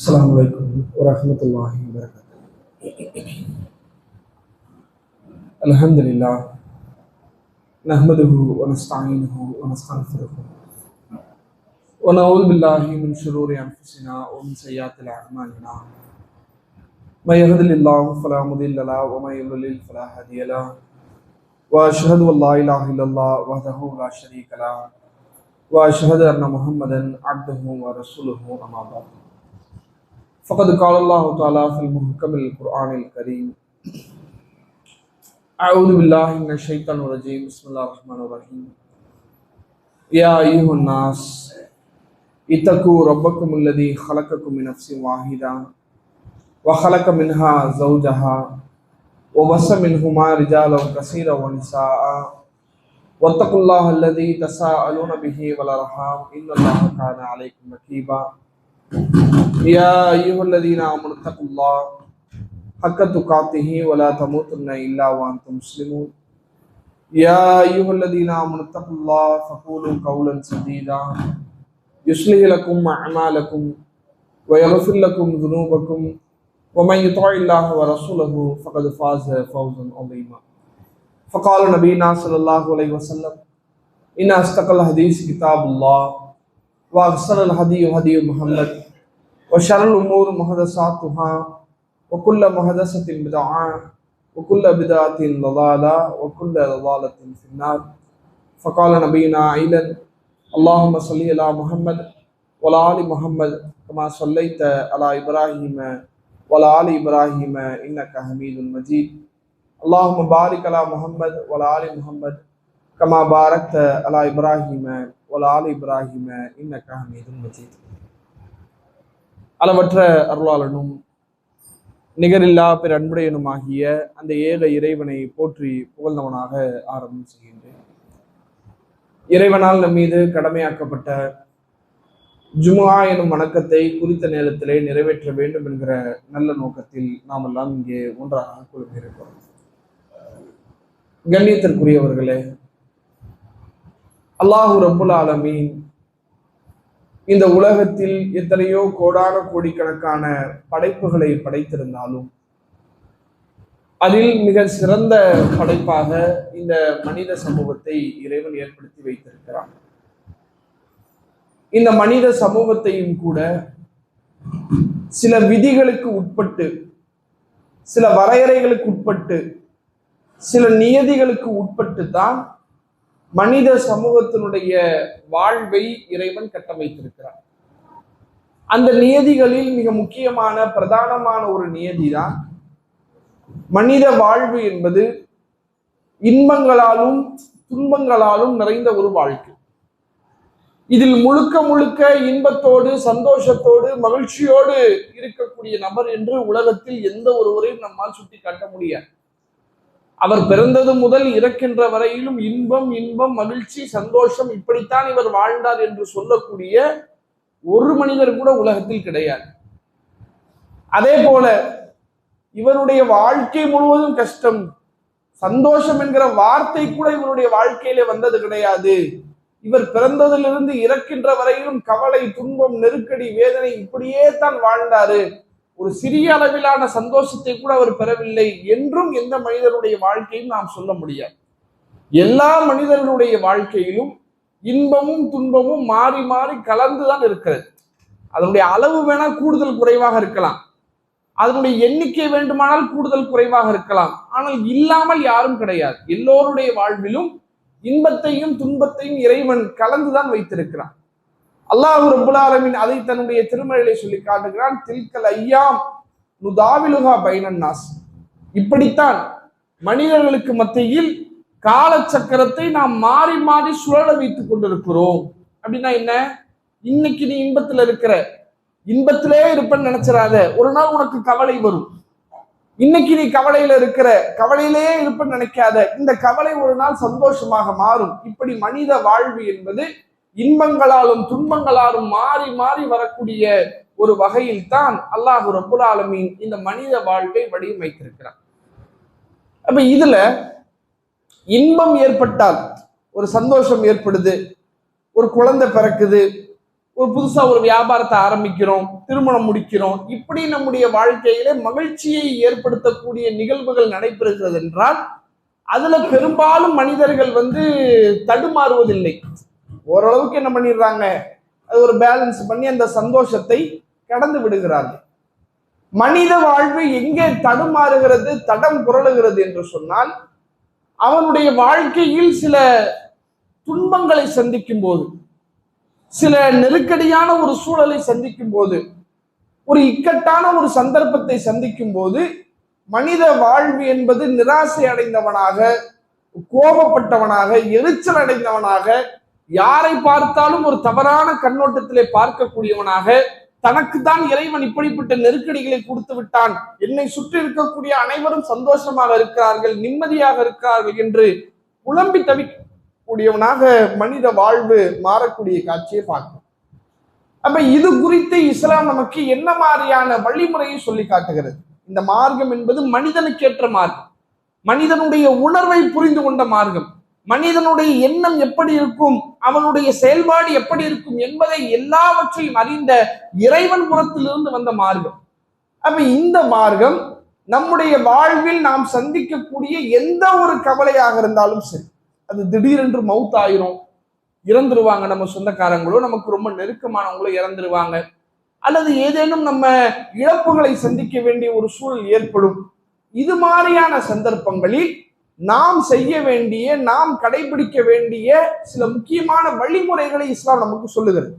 السلام عليكم ورحمة الله وبركاته. الحمد لله نحمده ونستعينه ونستغفره ونعوذ بالله من شرور أنفسنا ومن سيئات أعمالنا. من يهد الله فلا مضل له ومن يضلل فلا هادي له. وأشهد أن لا إله إلا الله وحده لا شريك له. وأشهد أن محمدا عبده ورسوله أما بعد. فقد قال الله تعالى في المحكم القرآن الكريم أعوذ بالله من الشيطان الرجيم بسم الله الرحمن الرحيم يا أيها الناس، اتقوا ربكم الذي خلقكم من نفس واحدة وخلق منها زوجها وبث منهما رجالا كثيرا ونساء واتقوا الله الذي تساءلون به والأرحام إن الله كان عليكم رقيبا يا أيها الذين آمنوا اتقوا الله حق تقاته ولا تموتن إلا وأنتم مسلمون. يا أيها الذين آمنوا اتقوا الله فقولوا قولا سديدا. يصلح لكم أعمالكم ويغفر لكم ذنوبكم. ومن يطع الله ورسوله فقد فاز فوزا عظيما. فقال نبينا صلى الله عليه وسلم إن أصدق الحديث كتاب الله وأحسن الهدي هدي محمد وشر الأمور محدثاتها وكل محدثة بدعة وكل بدعة ضلالة وكل ضلالة في النار. فقال نبينا أيضا اللهم صل على محمد وعلى آل محمد كما صليت على إبراهيم وعلى آل إبراهيم إنك حميد مجيد. اللهم بارك على محمد وعلى آل محمد كما باركت على إبراهيم وعلى آل إبراهيم إنك حميد مجيد. அளவற்ற அருளாளனும் நிகரில்லா பிற அன்புடையனுமாகிய அந்த ஏக இறைவனை போற்றி புகழ்ந்தவனாக ஆரம்பம் செய்கின்றேன். இறைவனால் நம் மீது கடமையாக்கப்பட்ட ஜுமா எனும் வணக்கத்தை குறித்த நேரத்திலே நிறைவேற்ற வேண்டும் என்கிற நல்ல நோக்கத்தில் நாம் எல்லாம் இங்கே ஒன்றாக குழுமியிருக்கிறோம் கண்ணியத்திற்குரியவர்களே அல்லாஹூ ரபுல் ஆலமீன் இந்த உலகத்தில் எத்தனையோ கோடான கோடிக்கணக்கான படைப்புகளை படைத்திருந்தாலும் அதில் மிக சிறந்த படைப்பாக இந்த மனித சமூகத்தை இறைவன் ஏற்படுத்தி வைத்திருக்கிறான். இந்த மனித சமூகத்தையும் கூட சில விதிகளுக்கு உட்பட்டு சில வரையறைகளுக்கு உட்பட்டு சில நியதிகளுக்கு உட்பட்டு தான் மனித சமூகத்தினுடைய வாழ்வை இறைவன் கட்டமைத்திருக்கிறார். அந்த நியதிகளில் மிக முக்கியமான பிரதானமான ஒரு நியதி தான் மனித வாழ்வு என்பது இன்பங்களாலும் துன்பங்களாலும் நிறைந்த ஒரு வாழ்க்கை. இதில் முழுக்க முழுக்க இன்பத்தோடு சந்தோஷத்தோடு மகிழ்ச்சியோடு இருக்கக்கூடிய நபர் என்று உலகத்தில் எந்த ஒருவரையும் நம்மால் சுட்டி காட்ட முடியாது. அவர் பிறந்தது முதல் இறக்கின்ற வரையிலும் இன்பம் இன்பம் மகிழ்ச்சி சந்தோஷம் இப்படித்தான் இவர் வாழ்ந்தார் என்று சொல்லக்கூடிய ஒரு மனிதர் கூட உலகத்தில் கிடையாது. அதே போல இவருடைய வாழ்க்கை முழுவதும் கஷ்டம். சந்தோஷம் என்கிற வார்த்தை கூட இவருடைய வாழ்க்கையில வந்தது கிடையாது. இவர் பிறந்ததிலிருந்து இறக்கின்ற வரையிலும் கவலை துன்பம் நெருக்கடி வேதனை இப்படியே தான் வாழ்ந்தாரு. ஒரு சிறிய அளவிலான சந்தோஷத்தை கூட அவர் பெறவில்லை என்றும் எந்த மனிதனுடைய வாழ்க்கையும் நாம் சொல்ல முடியாது. எல்லா மனிதர்களுடைய வாழ்க்கையிலும் இன்பமும் துன்பமும் மாறி மாறி கலந்துதான் இருக்கிறது. அதனுடைய அளவு வேணா கூடுதல் குறைவாக இருக்கலாம். அதனுடைய எண்ணிக்கை வேண்டுமானால் கூடுதல் குறைவாக இருக்கலாம். ஆனால் இல்லாமல் யாரும் கிடையாது. எல்லோருடைய வாழ்விலும் இன்பத்தையும் துன்பத்தையும் இறைவன் கலந்துதான் வைத்திருக்கிறான். அல்லாஹு ரபுல்லாலமின் அதை தன்னுடைய திருமலையிலே சொல்லி காட்டுகிறான் தில்கல் ஐயாம் நுதாவிலுகா பைனன்னாஸ் இப்படித்தான் மனிதர்களுக்கு மத்தியில் காலச்சக்கரத்தை நாம் மாறி மாறி சுழல வைத்துக் கொண்டிருக்கிறோம். அப்படின்னா என்ன? இன்னைக்கு நீ இன்பத்துல இருக்கிற இன்பத்திலே இருப்பேன்னு நினைச்சிடாத ஒரு நாள் உனக்கு கவலை வரும். இன்னைக்கு நீ கவலையில இருக்கிற கவலையிலேயே இருப்பேன்னு நினைக்காத இந்த கவலை ஒரு நாள் சந்தோஷமாக மாறும். இப்படி மனித வாழ்வு என்பது இன்பங்களாலும் துன்பங்களாலும் மாறி மாறி வரக்கூடிய ஒரு வகையில் தான் அல்லாஹு ரபுல் ஆலமீன் இந்த மனித வாழ்வை வடிவமைத்திருக்கிறார். அப்ப இதுல இன்பம் ஏற்பட்டால் ஒரு சந்தோஷம் ஏற்படுது ஒரு குழந்தை பிறக்குது ஒரு புதுசா ஒரு வியாபாரத்தை ஆரம்பிக்கிறோம் திருமணம் முடிக்கிறோம் இப்படி நம்முடைய வாழ்க்கையில மகிழ்ச்சியை ஏற்படுத்தக்கூடிய நிகழ்வுகள் நடைபெறுகிறது என்றால் அதுல பெரும்பாலும் மனிதர்கள் வந்து தடுமாறுவதில்லை. ஓரளவுக்கு என்ன பண்ணிடுறாங்க? அது ஒரு பேலன்ஸ் பண்ணி அந்த சந்தோஷத்தை கடந்து விடுகிறார்கள். மனித வாழ்வு எங்கே தடுமாறுகிறது தடம் புரளுகிறது என்று சொன்னால் அவனுடைய வாழ்க்கையில் சில துன்பங்களை சந்திக்கும் போது சில நெருக்கடியான ஒரு சூழலை சந்திக்கும் போது ஒரு இக்கட்டான ஒரு சந்தர்ப்பத்தை சந்திக்கும் போது மனித வாழ்வு என்பது நிராசை அடைந்தவனாக கோபப்பட்டவனாக எரிச்சல் அடைந்தவனாக யாரை பார்த்தாலும் ஒரு தவறான கண்ணோட்டத்திலே பார்க்கக்கூடியவனாக தனக்கு தான் இறைவன் இப்படிப்பட்ட நெருக்கடிகளை கொடுத்து விட்டான். என்னை சுற்றி இருக்கக்கூடிய அனைவரும் சந்தோஷமாக இருக்கிறார்கள் நிம்மதியாக இருக்கிறார்கள் என்று புலம்பி தவிக்கக்கூடியவனாக மனித வாழ்வு மாறக்கூடிய காட்சியை பார்க்கும் அப்ப இது குறித்து இஸ்லாம் நமக்கு என்ன மாதிரியான வழிமுறையை சொல்லி காட்டுகிறது? இந்த மார்க்கம் என்பது மனிதனுக்கேற்ற மார்க்கம். மனிதனுடைய உணர்வை புரிந்து கொண்ட மார்க்கம். மனிதனுடைய எண்ணம் எப்படி இருக்கும்? அவனுடைய செயல்பாடு எப்படி இருக்கும்? என்பதை எல்லாவற்றையும் அறிந்த இறைவன் புறத்திலிருந்து வந்த மார்க்கம். அப்ப இந்த மார்க்கம் நம்முடைய வாழ்வில் நாம் சந்திக்கக்கூடிய எந்த ஒரு கவலையாக இருந்தாலும் சரி அது திடீரென்று மவுத் ஆயிரும். இறந்துருவாங்க நம்ம சொந்தக்காரங்களோ நமக்கு ரொம்ப நெருக்கமானவங்களோ இறந்துருவாங்க. அல்லது ஏதேனும் நம்ம இழப்புகளை சந்திக்க வேண்டிய ஒரு சூழல் ஏற்படும். இது மாதிரியான சந்தர்ப்பங்களில் நாம் செய்ய வேண்டிய நாம் கடைபிடிக்க வேண்டிய சில முக்கியமான வழிமுறைகளை இஸ்லாம் நமக்கு சொல்லுகிறது.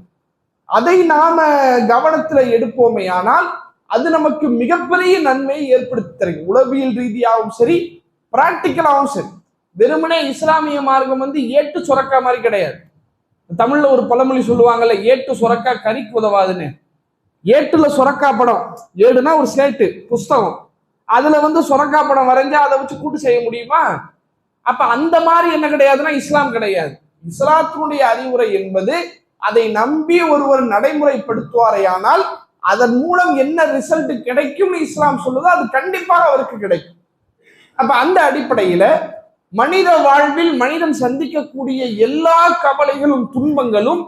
அதை நாம கவனத்துல எடுப்போமே ஆனால் அது நமக்கு மிகப்பெரிய நன்மையை ஏற்படுத்தி தரும் உளவியல் ரீதியாகவும் சரி பிராக்டிக்கலாகவும் சரி. வெறுமனே இஸ்லாமிய மார்க்கம் வந்து ஏட்டு சுரக்கா மாதிரி கிடையாது. தமிழ்ல ஒரு பழமொழி சொல்லுவாங்கல்ல ஏட்டு சுரக்கா கறிக்கு உதவாதுன்னு. ஏட்டுல சுரக்கா படம் ஏடுனா ஒரு ஸ்லேட்டு புஸ்தகம். அதுல வந்து சுரக்கா படம் வரைஞ்சா அதை வச்சு கூட்டு செய்ய முடியுமா? அப்ப அந்த மாதிரி என்ன கிடையாதுன்னா இஸ்லாம் கிடையாது. இஸ்லாத்தினுடைய அறிவுரை என்பது அதை நம்பி ஒருவர் நடைமுறைப்படுத்துவாரையானால் அதன் மூலம் என்ன ரிசல்ட் கிடைக்கும்னு இஸ்லாம் சொல்லுதோ அது கண்டிப்பாக அவருக்கு கிடைக்கும். அப்ப அந்த அடிப்படையில மனித வாழ்வில் மனிதன் சந்திக்கக்கூடிய எல்லா கவலைகளும் துன்பங்களும்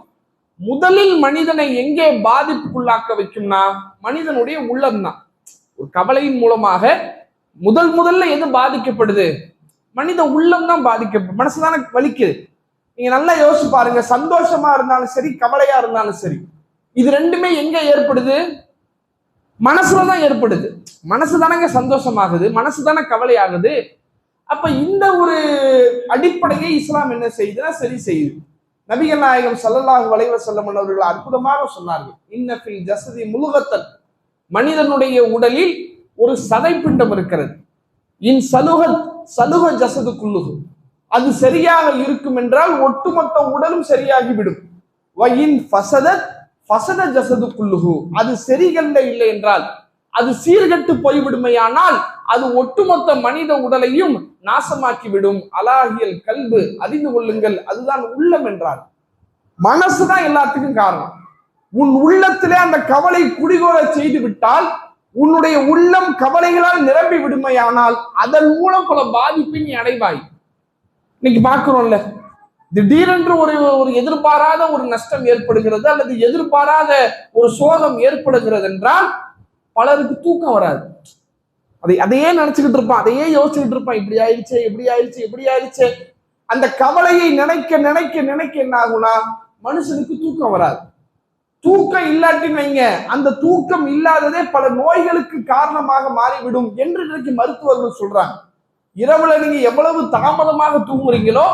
முதலில் மனிதனை எங்கே பாதிப்புக்குள்ளாக்க வைக்கும்னா? மனிதனுடைய உள்ளம்தான். ஒரு கவலையின் மூலமாக முதல் முதல்ல எது பாதிக்கப்படுது? மனித உள்ளம் தான் பாதிக்க மனசுதானே வலிக்குது. நீங்க நல்லா யோசிச்சு பாருங்க. சந்தோஷமா இருந்தாலும் சரி கவலையா இருந்தாலும் சரி இது ரெண்டுமே எங்க ஏற்படுது? மனசுலதான் ஏற்படுது. மனசு தானங்க சந்தோஷமாகுது மனசு தானே கவலையாகுது. அப்ப இந்த ஒரு அடிப்படையை இஸ்லாம் என்ன செய்யுதுன்னா சரி செய்யுது. நபிகள் நாயகம் சல்லல்லாஹு வளைவ செல்லம் அவர்கள் அற்புதமாக சொன்னார்கள். இன்னபில் ஜசதி முழுகத்தன் மனிதனுடைய உடலில் ஒரு சதைப்பிண்டம் இருக்கிறது. இன் சலுக சலுக ஜசது குள்ளுகு அது சரியாக இருக்கும் என்றால் ஒட்டுமொத்த உடலும் சரியாகிவிடும். வயின் ஃபசதத் ஃபசத ஜசது குள்ளுகு அது சரிகல்ல இல்லை என்றால் அது சீர்கட்டு போய்விடுமையானால் அது ஒட்டுமொத்த மனித உடலையும் நாசமாக்கிவிடும். அலாகியல் கல்வு அறிந்து கொள்ளுங்கள் அதுதான் உள்ளம் என்றார். மனசுதான் எல்லாத்துக்கும் காரணம். உன் உள்ளத்திலே அந்த கவலை குடிகோல செய்து விட்டால் உன்னுடைய உள்ளம் கவலைகளால் நிரம்பி விடுமையானால் அதன் மூலம் பல பாதிப்பை நீ அடைவாய். இன்னைக்கு பார்க்கிறோம்ல திடீரென்று ஒரு ஒரு எதிர்பாராத ஒரு நஷ்டம் ஏற்படுகிறது அல்லது எதிர்பாராத ஒரு சோகம் ஏற்படுகிறது என்றால் பலருக்கு தூக்கம் வராது. அதை அதையே நினைச்சுக்கிட்டு இருப்பான் அதையே யோசிச்சுக்கிட்டு இருப்பான் இப்படி ஆயிடுச்சு இப்படி ஆயிடுச்சு இப்படி ஆயிடுச்சு. அந்த கவலையை நினைக்க நினைக்க நினைக்க என்ன ஆகும்னா மனுஷனுக்கு தூக்கம் வராது. தூக்கம் இல்லாட்டின்னு வைங்க. அந்த தூக்கம் இல்லாததே பல நோய்களுக்கு காரணமாக மாறிவிடும் என்று இன்றைக்கு மருத்துவர்கள் சொல்றாங்க. இரவுல நீங்க எவ்வளவு தாமதமாக தூங்குறீங்களோ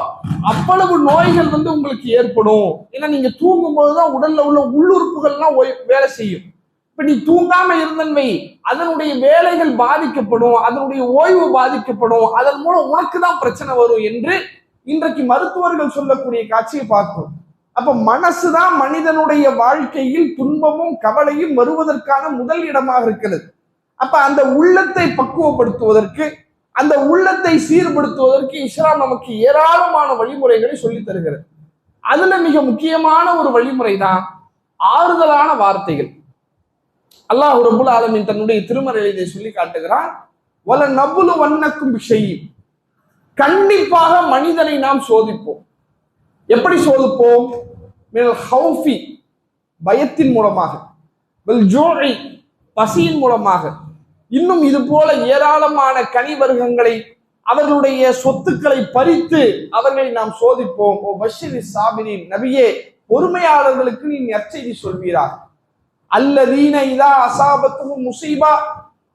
அவ்வளவு நோய்கள் வந்து உங்களுக்கு ஏற்படும். ஏன்னா நீங்க தூங்கும் போதுதான் உடல்ல உள்ள உள்ளுறுப்புகள்லாம் வேலை செய்யும். இப்ப நீ தூங்காம இருந்தன்மை அதனுடைய வேலைகள் பாதிக்கப்படும். அதனுடைய ஓய்வு பாதிக்கப்படும். அதன் மூலம் உனக்கு தான் பிரச்சனை வரும் என்று இன்றைக்கு மருத்துவர்கள் சொல்லக்கூடிய காட்சியை பார்க்கிறோம் அப்ப மனசுதான் மனிதனுடைய வாழ்க்கையில் துன்பமும் கவலையும் வருவதற்கான முதல் இடமாக இருக்கிறது. அப்ப அந்த உள்ளத்தை பக்குவப்படுத்துவதற்கு அந்த உள்ளத்தை சீர்படுத்துவதற்கு இஸ்லாம் நமக்கு ஏராளமான வழிமுறைகளை சொல்லி தருகிறது. அதுல மிக முக்கியமான ஒரு வழிமுறை தான் ஆறுதலான வார்த்தைகள். அல்லாஹ் ரபுல் ஆலமின் தன்னுடைய திருமறையில் இதை சொல்லி காட்டுகிறான் வல நபுலு வண்ணக்கும் செய்யும் கண்டிப்பாக மனிதனை நாம் சோதிப்போம். எப்படி சோதிப்போம்? மினல் ஹவுஃபி பயத்தின் மூலமாக வல் ஜூஇ பசியின் மூலமாக. இன்னும் இது போல ஏராளமான கனிவர்க்கங்களை அவர்களுடைய சொத்துக்களை பறித்து அவர்களை நாம் சோதிப்போம். ஓ பஷிரி சாபிரின் நபியே பொறுமையாளர்களுக்கு நீ நற்செய்தி சொல்வீராக. அல்லதீன இதா அசாபத்தும் முசீபா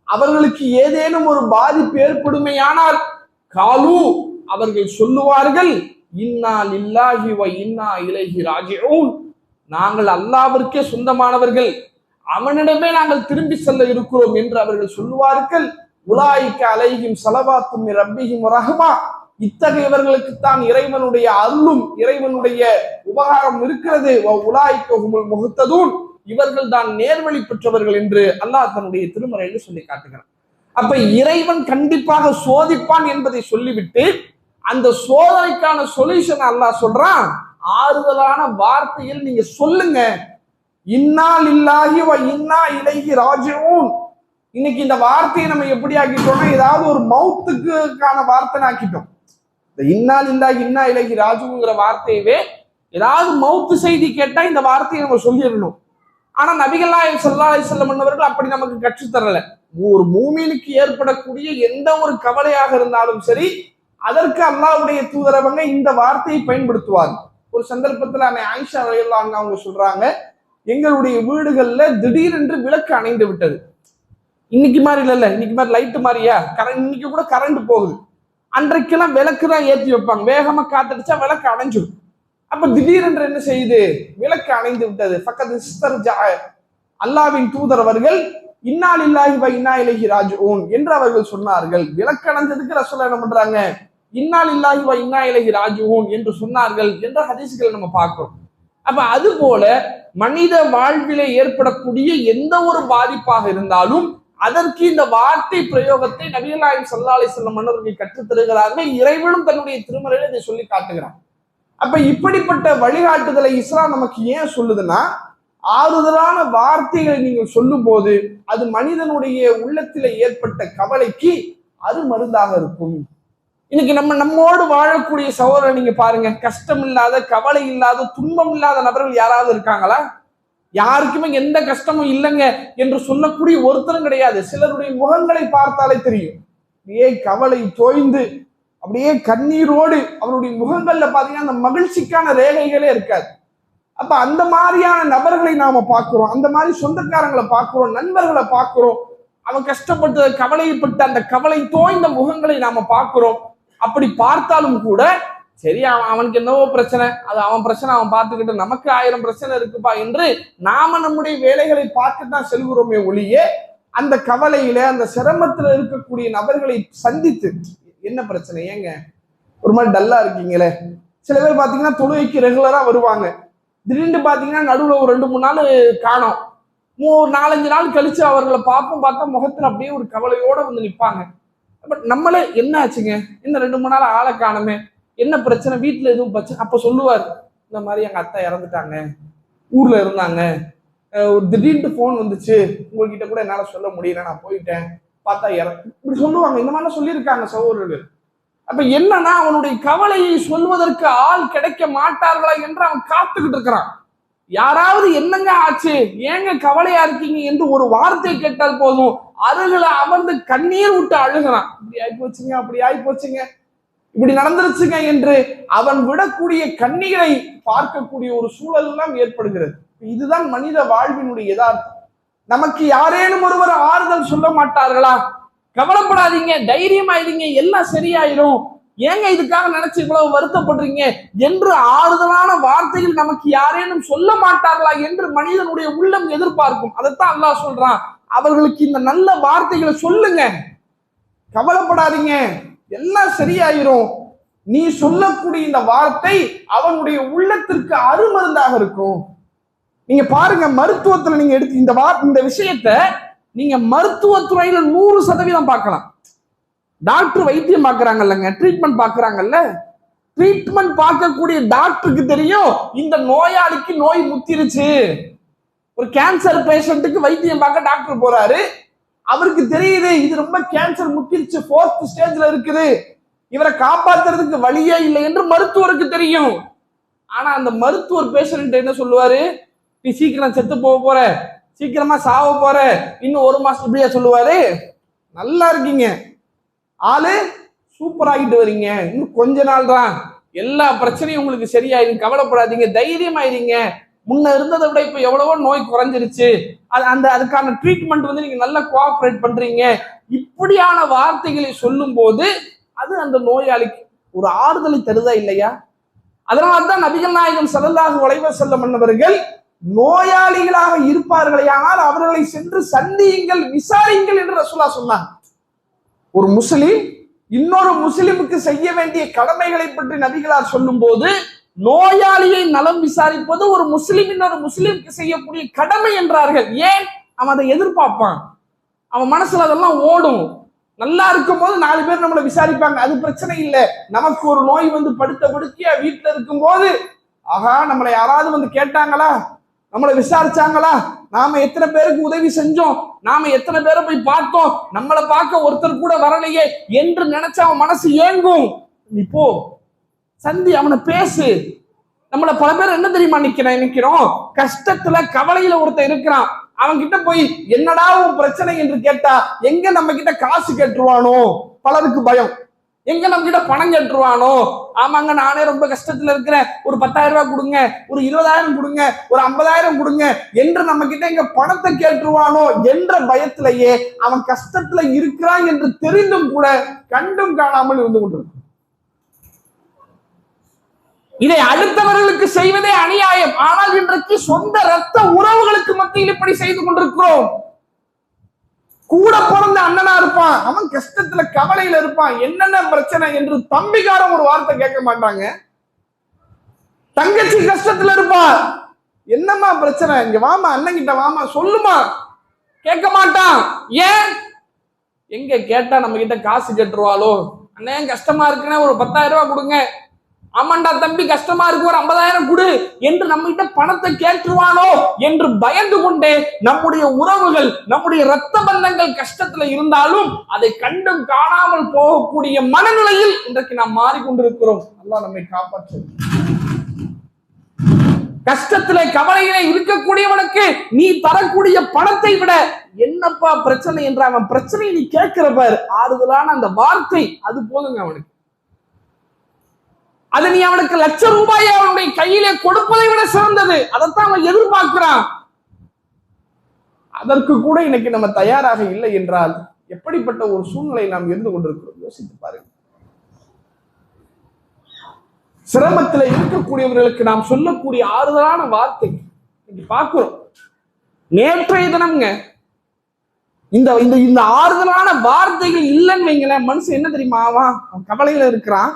அவர்களுக்கு ஏதேனும் ஒரு பாதிப்பு ஏற்படுமையானால் காலு அவர்கள் சொல்லுவார்கள் இன்னா லில்லாஹி வ இன்னா இலகி ராஜிஊன். நாங்கள் அல்லாவிற்கே சொந்தமானவர்கள். அவனிடமே நாங்கள் திரும்பி செல்ல இருக்கிறோம் என்று அவர்கள் சொல்லுவார்கள். உலாய்க்க அலைகிம் சலவாத்தும் ரப்பிகிம் ரஹ்மா. இத்தகையவர்களுக்கு தான் இறைவனுடைய அருளும் இறைவனுடைய உபகாரம் இருக்கிறது. உலாய்க்க ஹுமுல் முகத்ததூன் இவர்கள் தான் நேர்வழி பெற்றவர்கள் என்று அல்லாஹ் தன்னுடைய திருமறையில் சொல்லி காட்டுகிறார் அப்ப இறைவன் கண்டிப்பாக சோதிப்பான் என்பதை சொல்லிவிட்டு அந்த சோதனைக்கான சொல்யூஷன் அல்லாஹ் சொல்றான். ஆறுதலான வார்த்தையில் நீங்க சொல்லுங்க. இன்னால் இல்லாகி இன்னா இலகி ராஜவும் இன்னைக்கு இந்த வார்த்தையை நம்ம எப்படி ஆக்கிட்டோம்னா ஏதாவது ஒரு மவுத்துக்கான வார்த்தை ஆக்கிட்டோம். இந்த இன்னால் இல்லாகி இன்னா இலகி ராஜுங்கிற வார்த்தையவே ஏதாவது மவுத்து செய்தி கேட்டா இந்த வார்த்தையை நம்ம சொல்லிடணும். ஆனா நபிகள்நாயகம் ஸல்லல்லாஹு செல்லம் வஸல்லம் என்பவர்கள் அப்படி நமக்கு கற்றுத்தரல. ஒரு மூமினுக்கு ஏற்படக்கூடிய எந்த ஒரு கவலையாக இருந்தாலும் சரி அதற்கு அல்லாஹ்வுடைய தூதரவங்க இந்த வார்த்தையை பயன்படுத்துவார் ஒரு சந்தர்ப்பத்துல அன்னை ஆயிஷா ரலியல்லாஹு அவங்க சொல்றாங்க எங்களுடைய வீடுகள்ல திடீரென்று விளக்கு அணைந்து விட்டது. இன்னைக்கு மாதிரி இல்லைல்ல இன்னைக்கு மாதிரி லைட்டு மாதிரியா கரண்ட் இன்னைக்கு கூட கரண்ட் போகுது. அன்றைக்கெல்லாம் விளக்கு தான் ஏற்றி வைப்பாங்க. வேகமா காத்தடிச்சா விளக்கு அணைஞ்சிடும் அப்ப திடீரென்று என்ன செய்யுது? விளக்கு அணைந்து விட்டது. பக்கத்து சிஸ்டர் அல்லாவின் தூதர் அவர்கள் இன்னால் இல்லாஹி இன்னா இலகி ராஜூன் என்று அவர்கள் சொன்னார்கள். விளக்கு அணைஞ்சதுக்கு ரசோல்லா என்ன பண்றாங்க? இன்னால் இல்லாஹி வா இன்னா இலகி ராஜுவோம் என்று சொன்னார்கள் என்ற ஹதீசுகளை நம்ம பார்க்கிறோம். அப்ப அது போல மனித வாழ்விலே ஏற்படக்கூடிய எந்த ஒரு பாதிப்பாக இருந்தாலும் அதற்கு இந்த வார்த்தை பிரயோகத்தை நபிகளாயும் சல்லாலை செல்லம் மன்னர்கள் கற்றுத் தருகிறார்கள். இறைவனும் தன்னுடைய திருமறையில இதை சொல்லி காட்டுகிறான். அப்ப இப்படிப்பட்ட வழிகாட்டுதலை இஸ்லாம் நமக்கு ஏன் சொல்லுதுன்னா ஆறுதலான வார்த்தைகளை நீங்கள் சொல்லும் போது அது மனிதனுடைய உள்ளத்தில ஏற்பட்ட கவலைக்கு அது மருந்தாக இருக்கும். இன்னைக்கு நம்ம நம்மோடு வாழக்கூடிய சகோதரர் நீங்க பாருங்க. கஷ்டம் இல்லாத கவலை இல்லாத துன்பம் இல்லாத நபர்கள் யாராவது இருக்காங்களா? யாருக்குமே எந்த கஷ்டமும் இல்லைங்க என்று சொல்லக்கூடிய ஒருத்தரும் கிடையாது. சிலருடைய முகங்களை பார்த்தாலே தெரியும். அப்படியே கவலை தோய்ந்து அப்படியே கண்ணீரோடு அவருடைய முகங்கள்ல பாத்தீங்கன்னா அந்த மகிழ்ச்சிக்கான ரேகைகளே இருக்காது. அப்ப அந்த மாதிரியான நபர்களை நாம பார்க்கிறோம். அந்த மாதிரி சொந்தக்காரங்களை பார்க்கிறோம் நண்பர்களை பார்க்கிறோம். அவன் கஷ்டப்பட்டு கவலைப்பட்டு அந்த கவலை தோய்ந்த முகங்களை நாம பார்க்கிறோம். அப்படி பார்த்தாலும் கூட சரி அவன் அவனுக்கு என்னவோ பிரச்சனை. அது அவன் பிரச்சனை அவன் பார்த்துக்கிட்டு நமக்கு ஆயிரம் பிரச்சனை இருக்குப்பா என்று நாம நம்முடைய வேலைகளை பார்க்கத்தான் செல்கிறோமே ஒழிய அந்த கவலையில அந்த சிரமத்துல இருக்கக்கூடிய நபர்களை சந்தித்து என்ன பிரச்சனை? ஏங்க? ஒரு மாதிரி டல்லா இருக்கீங்களே? சில பேர் பாத்தீங்கன்னா தொழுகைக்கு ரெகுலரா வருவாங்க. திடீர்னு பாத்தீங்கன்னா நடுவுல ஒரு ரெண்டு மூணு நாள் காணோம். மூ நாலஞ்சு நாள் கழிச்சு அவர்களை பார்ப்போம் பார்த்தா முகத்துல அப்படியே ஒரு கவலையோட வந்து நிப்பாங்க. பட் நம்மளே என்ன ஆச்சுங்க? இந்த ரெண்டு மூணு நாள் ஆளை காணுமே. என்ன பிரச்சனை? வீட்டுல எதுவும் பிரச்சனை? அப்ப சொல்லுவார் இந்த மாதிரி எங்க அத்தை இறந்துட்டாங்க. ஊர்ல இருந்தாங்க. ஒரு திடீர்னு ஃபோன் வந்துச்சு. உங்ககிட்ட கூட என்னால் சொல்ல முடியல. நான் போயிட்டேன். பார்த்தா இற இப்படி சொல்லுவாங்க. இந்த மாதிரிலாம் சொல்லியிருக்காங்க சகோதரர்கள். அப்ப என்னன்னா அவனுடைய கவலையை சொல்வதற்கு ஆள் கிடைக்க மாட்டார்களா என்று அவன் காத்துக்கிட்டு இருக்கிறான். யாராவது என்னங்க ஆச்சு? ஏங்க கவலையா இருக்கீங்க என்று ஒரு வார்த்தை கேட்டால் போதும். அருகில அமர்ந்து கண்ணீர் விட்டு அழுகிறான். இப்படி ஆகி போச்சுங்க அப்படி ஆகி போச்சுங்க. இப்படி நடந்துருச்சுங்க என்று அவன் விடக்கூடிய கண்ணீரை பார்க்கக்கூடிய ஒரு சூழல் எல்லாம் ஏற்படுகிறது. இதுதான் மனித வாழ்வினுடைய யதார்த்தம். நமக்கு யாரேனும் ஒருவர் ஆறுதல் சொல்ல மாட்டார்களா? கவலைப்படாதீங்க தைரியமாயிருங்க எல்லாம் சரியாயிரும். ஏங்க இதுக்காக நினைச்சு இவ்வளவு வருத்தப்படுறீங்க என்று ஆறுதலான வார்த்தைகள் நமக்கு யாரேனும் சொல்ல மாட்டார்களா என்று மனிதனுடைய உள்ளம் எதிர்பார்க்கும். அதைத்தான் அல்லாஹ் சொல்றான். அவர்களுக்கு இந்த நல்ல வார்த்தைகளை சொல்லுங்க. கவலைப்படாதீங்க. எல்லாம் சரியாயிரும். நீ சொல்லக்கூடிய இந்த வார்த்தை அவனுடைய உள்ளத்திற்கு அருமருந்தாக இருக்கும். நீங்க பாருங்க மருத்துவத்துல நீங்க எடுத்து இந்த வார்த்தை இந்த விஷயத்த நீங்க மருத்துவத்துறையில நூறு சதவீதம் பார்க்கலாம். டாக்டர் வைத்தியம் பார்க்குறாங்கல்லங்க ட்ரீட்மெண்ட் பார்க்கறாங்கல்ல? ட்ரீட்மெண்ட் பார்க்கக்கூடிய டாக்டருக்கு தெரியும் இந்த நோயாளிக்கு நோய் முத்திருச்சு. ஒரு கேன்சர் பேஷண்ட்டுக்கு வைத்தியம் பார்க்க டாக்டர் போறாரு. அவருக்கு தெரியுது இது ரொம்ப கேன்சர் முத்திருச்சு ஃபோர்த் ஸ்டேஜ்ல இருக்குது. இவரை காப்பாத்துறதுக்கு வழியே இல்லை என்று மருத்துவருக்கு தெரியும். ஆனா அந்த மருத்துவர் பேஷண்ட் என்ன சொல்லுவாரு? நீ சீக்கிரம் செத்து போக போற சீக்கிரமா சாவ போற இன்னும் ஒரு மாசம் இப்படியா சொல்லுவாரு. நல்லா இருக்கீங்க. ஆளு சூப்பர் ஆகிட்டு வரீங்க. இன்னும் கொஞ்ச நாள் தான். எல்லா பிரச்சனையும் உங்களுக்கு சரியாயிரும். கவலைப்படாதீங்க. தைரியமாயிருங்க. முன்ன இருந்ததை விட இப்ப எவ்வளவோ நோய் குறைஞ்சிருச்சு. அது அந்த அதுக்கான ட்ரீட்மெண்ட் வந்து நீங்க நல்லா கோஆப்ரேட் பண்றீங்க. இப்படியான வார்த்தைகளை சொல்லும் போது அது அந்த நோயாளிக்கு ஒரு ஆறுதலை தருதா இல்லையா? அதனால்தான் நபிகள் நாயகம் செல்லலாக உழைவ செல்ல மன்னவர்கள் நோயாளிகளாக இருப்பார்களே ஆனால் அவர்களை சென்று சந்தியுங்கள் விசாரியுங்கள் என்று ரசூலா சொன்னாங்க. ஒரு முஸ்லிம் இன்னொரு முஸ்லிமுக்கு செய்ய வேண்டிய கடமைகளை பற்றி நபிகளார் சொல்லும்போது நோயாளியை நலம் விசாரிப்பது ஒரு முஸ்லிம் இன்னொரு முஸ்லிமுக்கு செய்யக்கூடிய கடமை என்றார்கள். ஏன்? அவன் அதை எதிர்பார்ப்பான். அவன் மனசுல அதெல்லாம் ஓடும். நல்லா இருக்கும் போது நாலு பேர் நம்மளை விசாரிப்பாங்க. அது பிரச்சனை இல்லை. நமக்கு ஒரு நோய் வந்து படுத்த படுக்கையா வீட்டுல இருக்கும்போது ஆகா நம்மளை யாராவது வந்து கேட்டாங்களா? நம்மளை விசாரிச்சாங்களா? நாம எத்தனை பேருக்கு உதவி செஞ்சோம்? நாம எத்தனை பேரை போய் பார்த்தோம்? நம்மளை பார்க்க ஒருத்தர் கூட வரலையே என்று நினைச்ச அவன் மனசு ஏங்கும். நீ போ. சந்தி அவனை பேசு. நம்மள பல பேர் என்ன தெரியுமா நிக்கிறேன் நிக்கிறோம்? கஷ்டத்துல கவலையில ஒருத்தன் இருக்கிறான். அவன் கிட்ட போய் என்னடா உன் பிரச்சனை? என்று கேட்டா எங்க நம்ம கிட்ட காசு கேட்டுருவானோ? பலருக்கு பயம். எங்க நம்ம கிட்ட பணம் கட்டுருவானோ? ஆமாங்க நானே ரொம்ப கஷ்டத்துல இருக்கிறேன். ஒரு பத்தாயிரம் ரூபாய் கொடுங்க ஒரு இருபதாயிரம் கொடுங்க ஒரு ஐம்பதாயிரம் கொடுங்க என்று நம்ம கிட்ட எங்க பணத்தை கேட்டுருவானோ என்ற பயத்திலேயே அவன் கஷ்டத்துல இருக்கிறான் என்று தெரிந்தும் கூட கண்டும் காணாமல் இருந்து கொண்டிருக்கும். இதை அடுத்தவர்களுக்கு செய்வதே அநியாயம். ஆனால் இன்றைக்கு சொந்த ரத்த உறவுகளுக்கு மத்தியில் இப்படி செய்து கொண்டிருக்கிறோம். கூட பிறந்த அண்ணனா இருப்பான். அவன் கஷ்டத்துல கவலையில இருப்பான். என்னென்ன பிரச்சனை என்று தம்பிக்காரன் ஒரு வார்த்தை கேட்க மாட்டாங்க. தங்கச்சி கஷ்டத்துல இருப்பா. என்னம்மா பிரச்சனை? இங்க வாமா அண்ணன் கிட்ட வாமா சொல்லுமா கேட்க மாட்டான். ஏன்? எங்க கேட்டா நம்ம கிட்ட காசு கேட்டுருவாளோ? அண்ணன் கஷ்டமா இருக்குன்னா ஒரு பத்தாயிரம் ரூபாய் கொடுங்க. ஆமாண்டா தம்பி கஷ்டமா இருக்கு ஒரு ஐம்பதாயிரம் கொடு என்று நம்மகிட்ட பணத்தை கேட்டுருவானோ என்று பயந்து கொண்டே நம்முடைய உறவுகள் நம்முடைய ரத்த பந்தங்கள் கஷ்டத்துல இருந்தாலும் அதை கண்டும் காணாமல் போகக்கூடிய மனநிலையில் இன்றைக்கு நாம் மாறிக்கொண்டிருக்கிறோம். அல்லா நம்மை காப்பாற்று. கஷ்டத்துல கவலையிலே இருக்கக்கூடியவனுக்கு நீ தரக்கூடிய பணத்தை விட என்னப்பா பிரச்சனை என்ற அவன் பிரச்சனையை நீ கேட்கிற ஆறுதலான அந்த வார்த்தை அது போதுங்க அவனுக்கு. அது நீ அவனுக்கு லட்ச ரூபாயை அவனுடைய கையிலே கொடுப்பதை விட சிறந்தது. அதைத்தான் அவன் எதிர்பார்க்கிறான். அதற்கு கூட இன்னைக்கு நம்ம தயாராக இல்லை என்றால் எப்படிப்பட்ட ஒரு சூழ்நிலை நாம் இருந்து கொண்டிருக்கிறோம்? யோசித்து பாருங்க சிரமத்தில் இருக்கக்கூடியவர்களுக்கு நாம் சொல்லக்கூடிய ஆறுதலான வார்த்தை இன்னைக்கு பார்க்கிறோம். நேற்றைய தினம்ங்க இந்த இந்த இந்த ஆறுதலான வார்த்தைகள் இல்லைன்னு வைங்களேன் மனுஷன் என்ன தெரியுமா அவன் கவலையில இருக்கிறான்.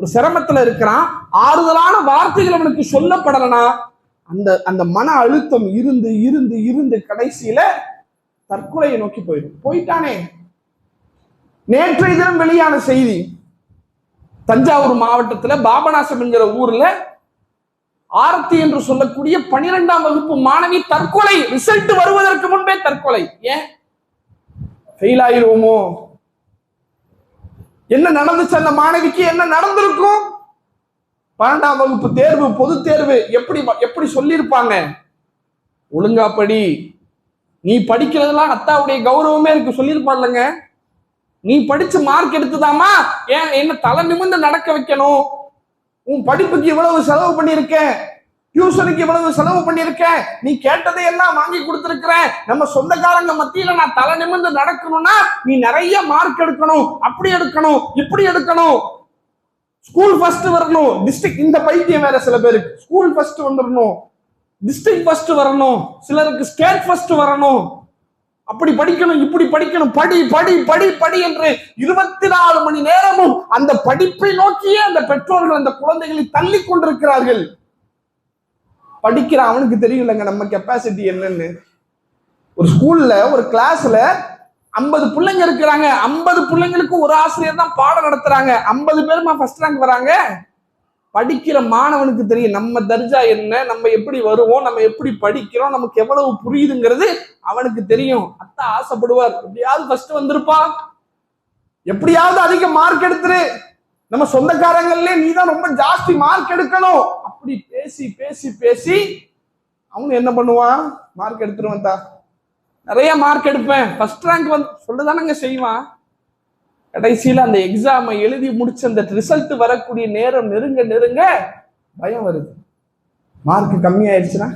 ஒரு சிரமத்துல இருக்கிறான் ஆறுதலான வார்த்தைகள் அவனுக்கு சொல்லப்படலனா அந்த அந்த மன அழுத்தம் இருந்து இருந்து இருந்து கடைசியில தற்கொலையை நோக்கி போயிடும். போயிட்டானே. நேற்றைய தினம் வெளியான செய்தி தஞ்சாவூர் மாவட்டத்துல பாபநாசம் என்கிற ஊர்ல ஆரத்தி என்று சொல்லக்கூடிய பனிரெண்டாம் வகுப்பு மாணவி தற்கொலை ரிசல்ட் வருவதற்கு முன்பே தற்கொலை. ஏன்? ஃபெயில் ஆயிடுவோமோ என்ன நடந்துச்சு அந்த மாணவிக்கு? என்ன நடந்திருக்கும்? பன்னெண்டாம் வகுப்பு தேர்வு பொது தேர்வு எப்படி எப்படி சொல்லியிருப்பாங்க? ஒழுங்கா படி நீ படிக்கிறதெல்லாம் அத்தாவுடைய கௌரவமே இருக்கு சொல்லியிருப்பான்லங்க நீ படிச்சு மார்க் எடுத்துதாமா ஏன் என்ன தலை நிமிர்ந்து நடக்க வைக்கணும்? உன் படிப்புக்கு இவ்வளவு செலவு பண்ணியிருக்கேன். டியூஷனுக்கு இவ்வளவு செலவு பண்ணியிருக்க? நீ கேட்டதை எல்லாம் வாங்கி கொடுத்துருக்கிறேன் நம்ம சொந்தக்காரங்க மத்தியில நான் தலை நிமிர்ந்து நடக்கணும்னா நீ நிறைய மார்க் எடுக்கணும். அப்படி எடுக்கணும் இப்படி எடுக்கணும். ஸ்கூல் ஃபர்ஸ்ட் வரணும். டிஸ்ட்ரிக்ட் இந்த பைத்தியம் வேற சில பேருக்கு. ஸ்கூல் ஃபர்ஸ்ட் வந்துடணும் டிஸ்ட்ரிக்ட் ஃபர்ஸ்ட் வரணும். சிலருக்கு ஸ்டேட் ஃபர்ஸ்ட் வரணும். அப்படி படிக்கணும் இப்படி படிக்கணும். படி படி படி படி என்று இருபத்தி நாலு மணி நேரமும் அந்த படிப்பை நோக்கியே அந்த பெற்றோர்கள் அந்த குழந்தைகளை தள்ளி கொண்டிருக்கிறார்கள். படிக்கிற அவனுக்கு தெரியலங்க நம்ம கெப்பாசிட்டி என்னன்னு. ஒரு ஸ்கூல்ல ஒரு கிளாஸ்ல ஐம்பது பிள்ளைங்க இருக்கிறாங்க. ஐம்பது பிள்ளைங்களுக்கு ஒரு ஆசிரியர் தான் பாடம் நடத்துறாங்க. ஐம்பது பேருமா ஃபர்ஸ்ட் ரேங்க் வராங்க? படிக்கிற மாணவனுக்கு தெரியும் நம்ம தர்ஜா என்ன நம்ம எப்படி வருவோம் நம்ம எப்படி படிக்கிறோம் நமக்கு எவ்வளவு புரியுதுங்கிறது அவனுக்கு தெரியும். அத்தா ஆசைப்படுவார். எப்படியாவது ஃபர்ஸ்ட் வந்திருப்பான். எப்படியாவது அதிக மார்க் எடுத்துரு. நம்ம சொந்தக்காரங்களே நீ தான் ரொம்ப ஜாஸ்தி மார்க் எடுக்கணும். அப்படி பேசி பேசி பேசி அவனு என்ன பண்ணுவான்? மார்க் எடுத்துருவன் தா. நிறைய மார்க் எடுப்பேன். ஃபர்ஸ்ட் ரேங்க் வந்து சொல்லதானங்க செய்வான். கடைசியில அந்த எக்ஸாமை எழுதி முடிச்ச அந்த ரிசல்ட் வரக்கூடிய நேரம் நெருங்க நெருங்க பயம் வருது. மார்க் கம்மியாயிடுச்சுன்னா?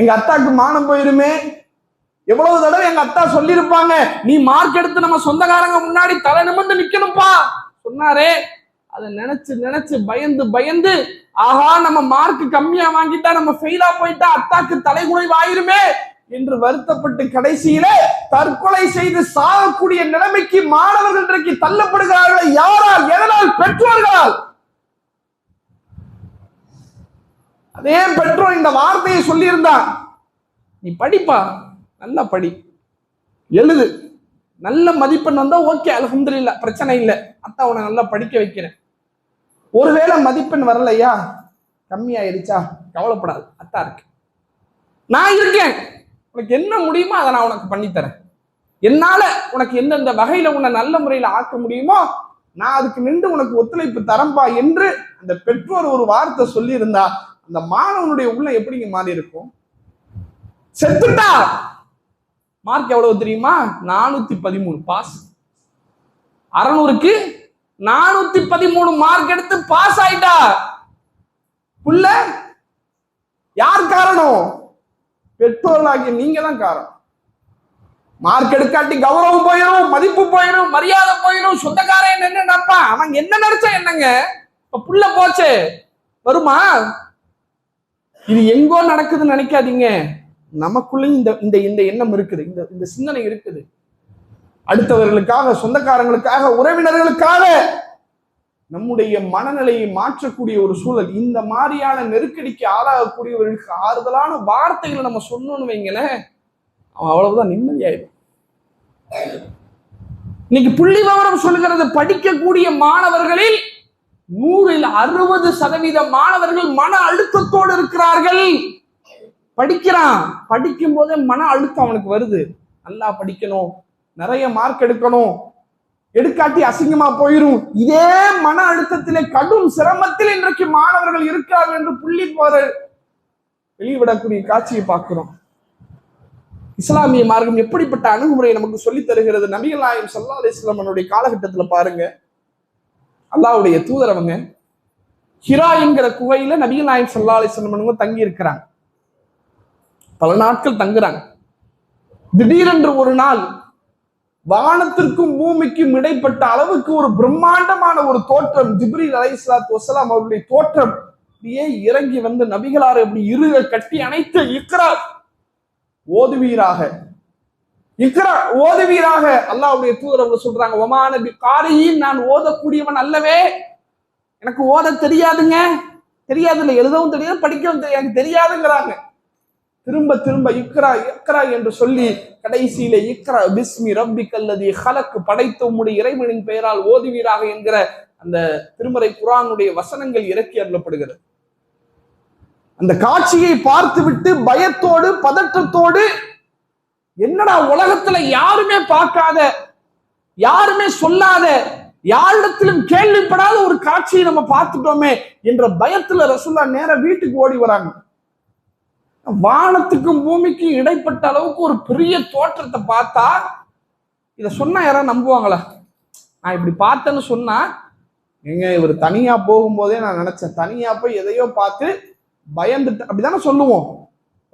எங்க அத்தாக்கு மானம் போயிருமே. எவ்வளவு தடவை எங்க அத்தா சொல்லியிருப்பாங்க நீ மார்க் எடுத்து நம்ம சொந்தக்காரங்க முன்னாடி தலை நிமிர்ந்து நிக்கணும்ப்பா சொன்னாரே. அதை நினைச்சு நினைச்சு பயந்து பயந்து ஆஹா நம்ம மார்க் கம்மியா வாங்கிட்டா நம்ம ஃபெயிலா போயிட்டா அத்தாக்கு தலைகுலைவு ஆயிருமே என்று வருத்தப்பட்டு கடைசியில தற்கொலை செய்து சாகக்கூடிய நிலைமைக்கு மாணவர்கள் இன்றைக்கு தள்ளப்படுகிறார்கள். யாரால் எதனால் பெற்றோர்களால்? அதே பெற்றோர் இந்த வார்த்தையை சொல்லியிருந்தான். நீ படிப்பா நல்லா படி. எழுது. நல்ல மதிப்பெண் வந்தா ஓகே அல்ஹம்துலில்லாஹ் பிரச்சனை இல்லை. அத்தா உன்னை நல்லா படிக்க வைக்கிறேன். ஒருவேளை மதிப்பெண் வரலையா? கம்மியாயிருச்சா? கவலைப்படாது அத்தா இருக்கு நான் இருக்கேன். உனக்கு என்ன முடியுமோ அதை நான் உனக்கு பண்ணித்தரேன். என்னால உனக்கு எந்தெந்த வகையில உன்னை நல்ல முறையில ஆக்க முடியுமோ நான் அதுக்கு நின்று உனக்கு ஒத்துழைப்பு தரம்பா என்று அந்த பெற்றோர் ஒரு வார்த்தை சொல்லியிருந்தா அந்த மாணவனுடைய உள்ள எப்படிங்க மாறி இருக்கும் செத்துட்டா? மார்க் எவ்வளவு தெரியுமா? நானூத்தி பதிமூணு. பாஸ் அறநூறுக்கு நானூத்தி பதிமூணு மார்க் எடுத்து பாஸ் ஆயிட்டா. புள்ள யார் காரணம்? பெற்றோர்களாகிய நீங்க தான் காரணம். மார்க் எடுக்காட்டி கௌரவம் போயிடும் மதிப்பு போயிடும் மரியாதை போயிடும் சொந்தக்காரன் என்ன நினைப்பான். அவன் என்ன நினைச்சா என்னங்க? இப்ப புள்ள போச்சே. வருமா? இது எங்கோ நடக்குதுன்னு நினைக்காதீங்க. நமக்குள்ளேயும் இந்த இந்த இந்த எண்ணம் இருக்குது. இந்த இந்த சிந்தனை இருக்குது. அடுத்தவர்களுக்காக சொந்தக்காரங்களுக்காக உறவினர்களுக்காக நம்முடைய மனநிலையை மாற்றக்கூடிய ஒரு சூழல் இந்த மாதிரியான நெருக்கடிக்கு ஆளாகக்கூடியவர்களுக்கு ஆறுதலான வார்த்தைகளை நம்ம சொன்னோம்னு வைங்களேன் அவன் அவ்வளவுதான் நிம்மதியாயிடும். இன்னைக்கு புள்ளி விவரம் சொல்லுகிறது படிக்கக்கூடிய மாணவர்களில் நூறில் அறுபது சதவீத மாணவர்கள் மன அழுத்தத்தோடு இருக்கிறார்கள். படிக்கிறான். படிக்கும் போதே மன அழுத்தம் அவனுக்கு வருது. நல்லா படிக்கணும். நிறைய மார்க் எடுக்கணும். எடுக்காட்டி அசிங்கமா போயிரும். இதே மன அழுத்தத்திலே கடும் சிரமத்தில் இன்றைக்கு மாணவர்கள் இருக்கிறார்கள் என்று புள்ளி போற வெளிவிடக்கூடிய காட்சியை பார்க்கிறோம். இஸ்லாமிய மார்க்கம் எப்படிப்பட்ட அணுகுமுறையை நமக்கு சொல்லி தருகிறது? நபிகளாயம் சல்லா அலி இஸ்லாமனுடைய காலகட்டத்தில் பாருங்க. அல்லாவுடைய தூதரவங்க ஹிரா என்கிற குகையில நபிகள் நாயம் சல்லா அலிஸ்லாமனுங்க தங்கி இருக்கிறாங்க பல நாட்கள் தங்குறாங்க. திடீரென்று ஒரு நாள் வானத்திற்கும் பூமிக்கும் இடைப்பட்ட அளவுக்கு ஒரு பிரம்மாண்டமான ஒரு தோற்றம் ஜிப்ரீல் அலை இஸ்லாத்து வசலாம் அவருடைய தோற்றம் அப்படியே இறங்கி வந்து நபிகளார் அப்படி இருக கட்டி அணைத்து இக்ரா ஓதுவீராக. இக்ரா ஓதுவீராக. அல்லாவுடைய தூதர் அவங்க சொல்றாங்க ஒமான நபி காரியின் நான் ஓதக்கூடியவன் அல்லவே. எனக்கு ஓத தெரியாதுங்க. தெரியாது இல்லை எழுதவும் தெரியாது படிக்கவும் தெரியாது எனக்கு தெரியாதுங்கிறாங்க. திரும்ப திரும்ப இக்ரா இக்ரா என்று சொல்லி கடைசியில இக்ரா பிஸ்மி ரப்பி கல்லதி ஹலக்கு படைத்த உம்முடைய இறைவனின் பெயரால் ஓதுவீராக என்கிற அந்த திருமறை குரானுடைய வசனங்கள் இறக்கி அருளப்படுகிறது. அந்த காட்சியை பார்த்துவிட்டு பயத்தோடு பதற்றத்தோடு என்னடா உலகத்துல யாருமே பார்க்காத யாருமே சொல்லாத யாரிடத்திலும் கேள்விப்படாத ஒரு காட்சியை நம்ம பார்த்துட்டோமே என்ற பயத்துல ரசுல்லா நேர வீட்டுக்கு ஓடி வராங்க. வானத்துக்கும் பூமிக்கும் இடைப்பட்ட அளவுக்கு ஒரு பெரிய தோற்றத்தை பார்த்தா இதை சொன்னா யாராவது நம்புவாங்களா? நான் இப்படி பார்த்தேன்னு சொன்னா எங்க இவர் தனியா போகும்போதே நான் நினைச்சேன். தனியா போய் எதையோ பார்த்து பயந்துட்டு அப்படிதானே சொல்லுவோம்.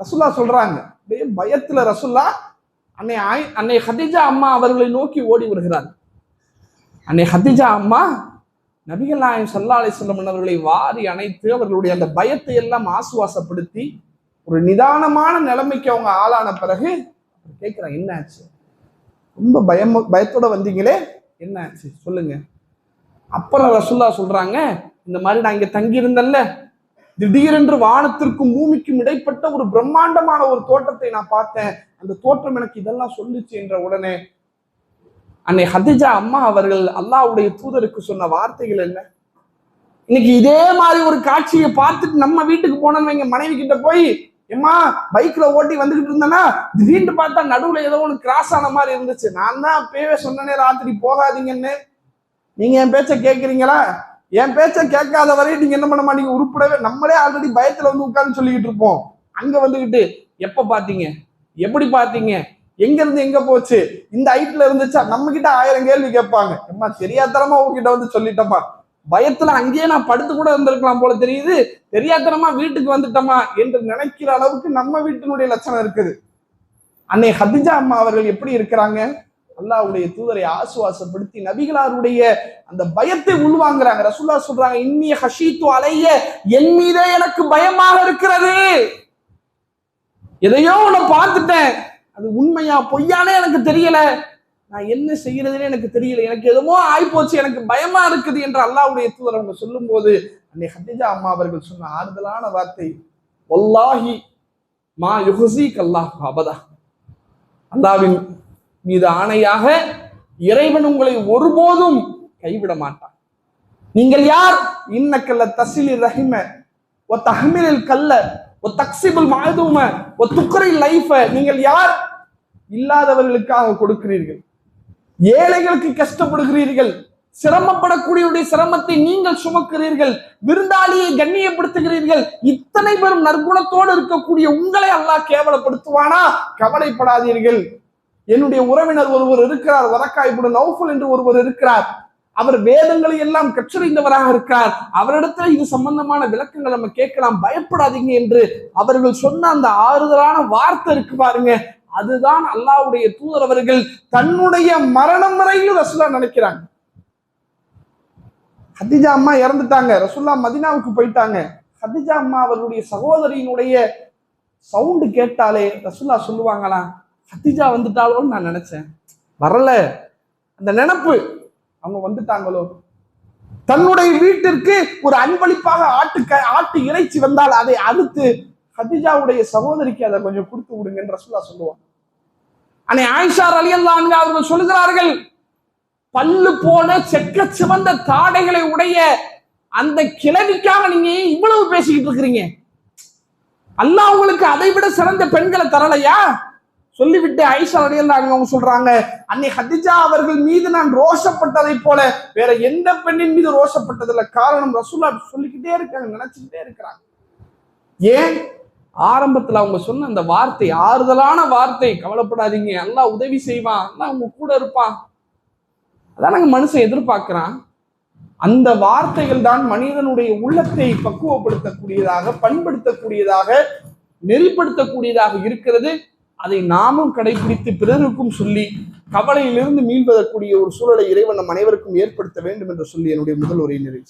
ரசுல்லா சொல்றாங்க. அப்படியே பயத்துல ரசுல்லா அன்னை ஆய் அன்னை ஹதிஜா அம்மா அவர்களை நோக்கி ஓடி வருகிறார். அன்னை ஹதிஜா அம்மா நபிகள் நாயம் சல்லா அலிஸ்லம் அவர்களை வாரி அணைத்து அவர்களுடைய அந்த பயத்தை எல்லாம் ஆசுவாசப்படுத்தி ஒரு நிதானமான நிலைமைக்கு அவங்க ஆளான பிறகு கேட்குறான் என்ன ஆச்சு? ரொம்ப பயம் பயத்தோட வந்தீங்களே என்ன ஆச்சு? சொல்லுங்க. அப்புறம் ரசுல்லா சொல்றாங்க இந்த மாதிரி நான் இங்க தங்கி இருந்தேன்ல திடீரென்று வானத்திற்கும் பூமிக்கும் இடைப்பட்ட ஒரு பிரம்மாண்டமான ஒரு தோட்டத்தை நான் பார்த்தேன். அந்த தோற்றம் எனக்கு இதெல்லாம் சொல்லுச்சு என்ற உடனே அன்னை ஹதிஜா அம்மா அவர்கள் அல்லாஹ்வுடைய தூதருக்கு சொன்ன வார்த்தைகள் என்ன? இன்னைக்கு இதே மாதிரி ஒரு காட்சியை பார்த்துட்டு நம்ம வீட்டுக்கு போனோம்னு வைங்க மனைவி கிட்ட போய் ஏமா பைக்ல ஓட்டி வந்துகிட்டு இருந்தேன்னா திடீர்னு பார்த்தா நடுவுல ஏதோ ஒன்று கிராஸ் ஆன மாதிரி இருந்துச்சு. நான் தான் அப்பவே சொன்னனே ராத்திரி போகாதீங்கன்னு. நீங்க என் பேச்ச கேட்குறீங்களா என் பேச்ச கேட்காத வரை நீங்க என்ன பண்ண மாட்டீங்க உருப்படவே நம்மளே ஆல்ரெடி பயத்துல வந்து உட்கார்ந்து சொல்லிக்கிட்டு இருப்போம். அங்க வந்துகிட்டு எப்ப பாத்தீங்க? எப்படி பாத்தீங்க? எங்க இருந்து எங்க போச்சு? இந்த ஹைட்ல இருந்துச்சா? நம்ம கிட்ட ஆயிரம் கேள்வி கேட்பாங்க. ஏமா தெரியாதனமா உங்ககிட்ட வந்து சொல்லிட்டோமா பயத்துல அங்கேயே நான் படுத்து கூட இருந்திருக்கலாம் போல தெரியுது. தெரியாதனமா வீட்டுக்கு வந்துட்டோமா என்று நினைக்கிற அளவுக்கு நம்ம வீட்டினுடைய லட்சணம் இருக்குது. அன்னை ஹதிஜா அம்மா அவர்கள் எப்படி இருக்கிறாங்க? அல்லாவுடைய தூதரை ஆசுவாசப்படுத்தி நபிகளாருடைய அந்த பயத்தை உள்வாங்குறாங்க. ரசுல்லா சொல்றாங்க இன்னிய ஹஷீத்து அலைய என் மீதே எனக்கு பயமாக இருக்கிறது. எதையோ உன்னை பார்த்துட்டேன். அது உண்மையா பொய்யானே எனக்கு தெரியல. நான் என்ன செய்யறதுன்னு எனக்கு தெரியல. எனக்கு எதுமோ ஆயிப்போச்சு. எனக்கு பயமா இருக்குது என்று அல்லாஹ்வுடைய தூதர் அவங்க சொல்லும்போது அன்னை ஹத்திஜா அம்மா அவர்கள் சொன்ன ஆறுதலான வார்த்தை ஒல்லாஹி மா யுஹசி கல்லாஹ் அபதா. அல்லாவின் மீது ஆணையாக இறைவன் உங்களை ஒருபோதும் கைவிட மாட்டான். நீங்கள் யார்? இன்னக்கல்ல தசிலி ரஹிம ஒ தஹமிலில் கல்ல ஒ தக்சிபுல் மாதும ஒ துக்கரை லைஃப. நீங்கள் யார்? இல்லாதவர்களுக்காக கொடுக்கிறீர்கள். ஏழைகளுக்கு கஷ்டப்படுகிறீர்கள் சிரமப்படக்கூடியவருடைய சிரமத்தை நீங்கள் சுமக்கிறீர்கள் விருந்தாளியை கண்ணியப்படுத்துகிறீர்கள் இத்தனை பெரும் நற்குணத்தோடு இருக்கக்கூடிய உங்களை அல்லாஹ் கேவலப்படுத்துவானா? கவலைப்படாதீர்கள். என்னுடைய உறவினர் ஒருவர் இருக்கிறார் வரக்காய்புடன் நௌஃபல் என்று ஒருவர் இருக்கிறார். அவர் வேதங்களை எல்லாம் கற்றறிந்தவராக இருக்கிறார். அவரிடத்துல இது சம்பந்தமான விளக்கங்கள் நம்ம கேட்கலாம் பயப்படாதீங்க என்று அவர்கள் சொன்ன அந்த ஆறுதலான வார்த்தை இருக்கு பாருங்க. அதுதான் அல்லாவுடைய தூதர் அவர்கள் தன்னுடைய மரணம் வரையிலும் ரசுல்லா நினைக்கிறாங்க. ஹதிஜா அம்மா இறந்துட்டாங்க. ரசுல்லா மதினாவுக்கு போயிட்டாங்க. ஹதிஜா அம்மா அவர்களுடைய சகோதரியினுடைய சவுண்டு கேட்டாலே ரசுல்லா சொல்லுவாங்களா ஹதிஜா வந்துட்டாளோன்னு நான் நினைச்சேன். வரல. அந்த நினப்பு. அவங்க வந்துட்டாங்களோ? தன்னுடைய வீட்டிற்கு ஒரு அன்பளிப்பாக ஆட்டு க ஆட்டு இறைச்சி வந்தால் அதை அறுத்து ஹதிஜாவுடைய சகோதரிக்கு அதை கொஞ்சம் கொடுத்து விடுங்கன்னு ரசுல்லா சொல்லுவாங்க அன்னை ஆயிஷா அலியல்லாங்க அவர்கள் சொல்லுகிறார்கள் பல்லு போன செக்க சிவந்த தாடைகளை உடைய அந்த கிழவிக்காக நீங்க இவ்வளவு பேசிக்கிட்டு இருக்கிறீங்க? அல்லாஹ் உங்களுக்கு அதை விட சிறந்த பெண்களை தரலையா? சொல்லிவிட்டு ஐஷா அடையலாங்க அவங்க சொல்றாங்க அன்னை ஹதிஜா அவர்கள் மீது நான் ரோஷப்பட்டதை போல வேற எந்த பெண்ணின் மீது ரோஷப்பட்டதில்ல. காரணம் ரசூல்லா சொல்லிக்கிட்டே இருக்காங்க நினைச்சுக்கிட்டே இருக்கிறாங்க. ஏன்? ஆரம்பத்துல அவங்க சொன்ன அந்த வார்த்தை ஆறுதலான வார்த்தை கவலைப்படாதீங்க எல்லாம் உதவி செய்வான் எல்லாம் உங்க கூட இருப்பான். அதான் நாங்க மனுஷன் எதிர்பார்க்கிறான். அந்த வார்த்தைகள் தான் மனிதனுடைய உள்ளத்தை பக்குவப்படுத்தக்கூடியதாக பண்படுத்தக்கூடியதாக நெறிப்படுத்தக்கூடியதாக இருக்கிறது. அதை நாமும் கடைபிடித்து பிறருக்கும் சொல்லி கவலையிலிருந்து மீள்வதற்குரிய ஒரு சூழலை இறைவன் நம் அனைவருக்கும் ஏற்படுத்த வேண்டும் என்று சொல்லி என்னுடைய முதல் உரையினரை